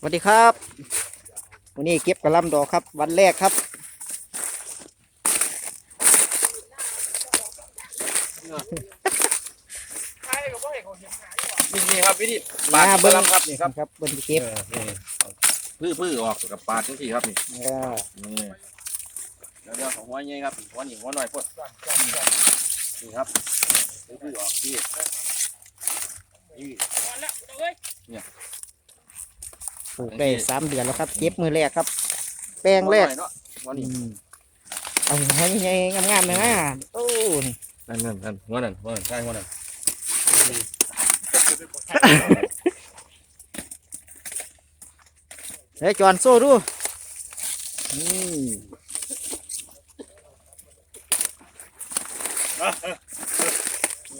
สวัสดีครับวันนี้เก็บกระหลำดอกครับ วันแรกครับนี่นี่ครับวิธีมาปาดเบิ้งลำครับนี่ครับครับเบิ้งที่เก็บเออนี่พื้อพื้อออกกับปาดทั้งที่ครับนี่เออนี่เดี๋ยวเดี๋ยวของหัวใหญ่ครับหัวนี่หัวหน่อยพดนี่ครับพื้อพื้อออกที่นี่ป ลูกได้สามเดือนแล้วครับเก็บมือแรกครับ แปลงแรกหัวหน่อยเนาะหัวอืนี่มเอาหัวใหญ่ๆงามๆเลยนะโอ้นี่นั่นนั่นนั่นหัวนั่นหัวนั่นใช่หัวนั่นเฮ้ยจอนโซ่ดูนี่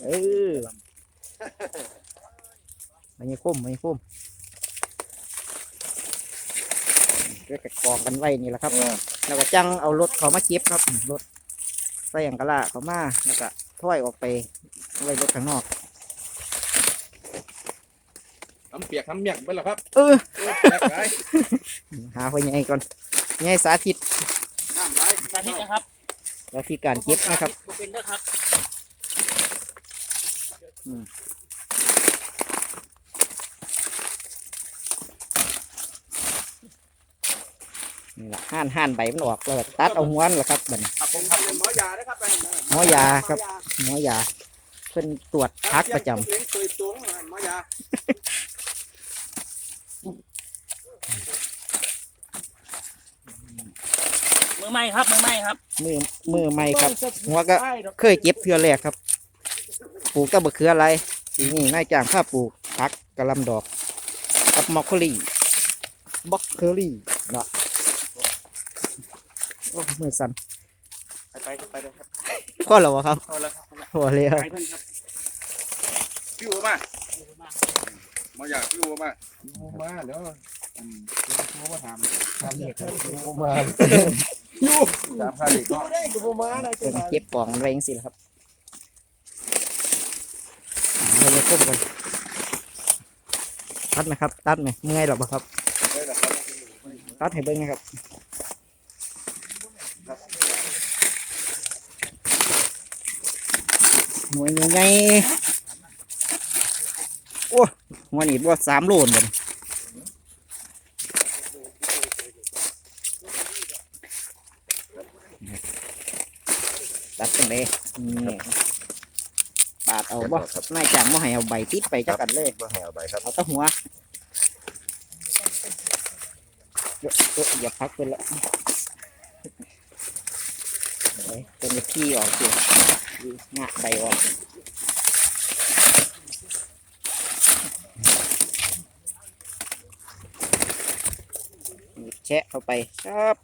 เออมันยังคมมันยังคม เรียกกองกันไว้นี่แหละครับเออแล้วก็จังเอารถเขามาเก็บครับรถใส่อย่างกะลาเขามาแล้วก็ถ้อยออกไปไว้รถข้างนอกทำเปียกทำเมียกไปแล้วครับ เออแยกไปหาไว้ยังไงก่อนยังไงสาธิตน้ำไหลสาธิตนะครับสาธิตการเก็บนะครับบ่เป็นเด้อครับ นี่แหละห่านห่านใบมันออกแล้วก็ตัดเอาหัวนั่นแหละครับบัดนครับผมครับหมอยานะครับไปหมอยาครับหมอยาเพิ่นตรวจพักประจำ เลี้ยงตัวสูงหมอยามือใหม่ครับมือใหม่ครับมือมือใหม่ครับ หัวก็เคยเก็บเทือแรกครับ ปลูกก็บะเคืออะไรปีนี้นายจ้างข้าปลูกพักกระหลำดอกกับมอคโคลี่บล็อกเคอรี่เนาะ โอ้มือสั่นไปไปไปเลยครับข้อแล้ววะครับพอแล้วครับพอแล้วไปเพิ่นครับพี่วัวมาหมอยาพี่วัวมามาเดี๋ยวพี่วัวมาถามถามเด็กพี่วัวมาถามข้าเด็กเนาะเพิ่นเก็บกล่องมันไว้ยังสิล่ะครับเราจะก้มกันตัดไหมครับ ตัดไหมเมื่อยหรอเปล่าครับ ตัดให้เบิ้งนะครับ หน่วยใหญ่ๆโอ้หัวนี่บ่สามโลนเดนตัดจังเลยนี่ปาดเอาบ่นายจ้างบ่ให้เอาใบติดไปจักกันเลยมาแหวใบครับเอาแตะหัวเยอะเยอะอย่าพักเป็นละ เอ้ยเป็นขี้ออกเสียงะใบออกแชะเข้าไปครับ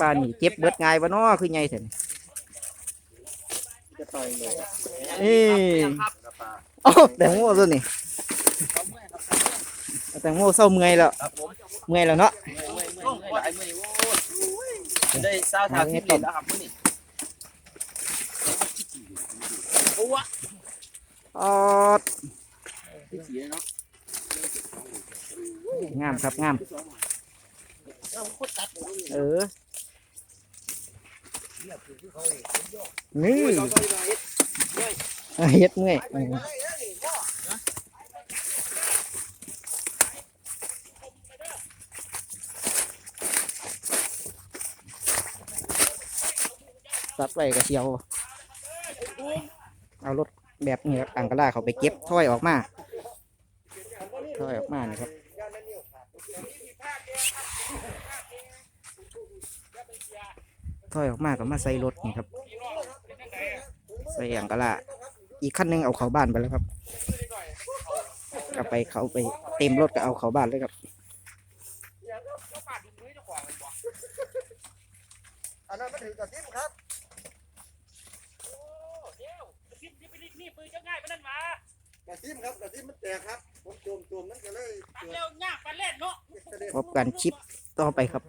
ปลานี่เก็บเบิดง่ายวะเนาะคือไงเถอะ นี่เอ้ยโอ้แตงโมตัวนี้แตงโมเศร้าเมื่อยแล้วครับผมเมื่อยแล้วเนาะลงหลายมือนี่โอ้ยได้ซาวทางที่เล่นแล้วครับมื้อนี้โอ้วะออดสีเนาะงามครับงามเราโคตรตัดเลยเออ นี่เฮ็ดเมื่อยตัดไว้กระเชียว เอารถแบบนี้ครับอังกะลาเขาไปเก็บถ้อยออกมาถ้อยออกมานี่ครับ ถอยออกมาก็มาใส่รถนี่ครับ ใส่อย่างกะละอีกขั้นหนึงเอาเขาบ้านไปแล้วครับก็ไปเขาไปเต็มรถก็เอาเขาบ้านเลยครับอันนั้นมันถือกับทิมครับนี่ปืนจะง่ายปานนั้นมากับทิมครับกับทิมมันแตกครับ ผมโจมโจมมันก็เลยตัดเกิดเร็วยากปานเล่นเนาะกระเด็นพบกันชิปต่อไปครับ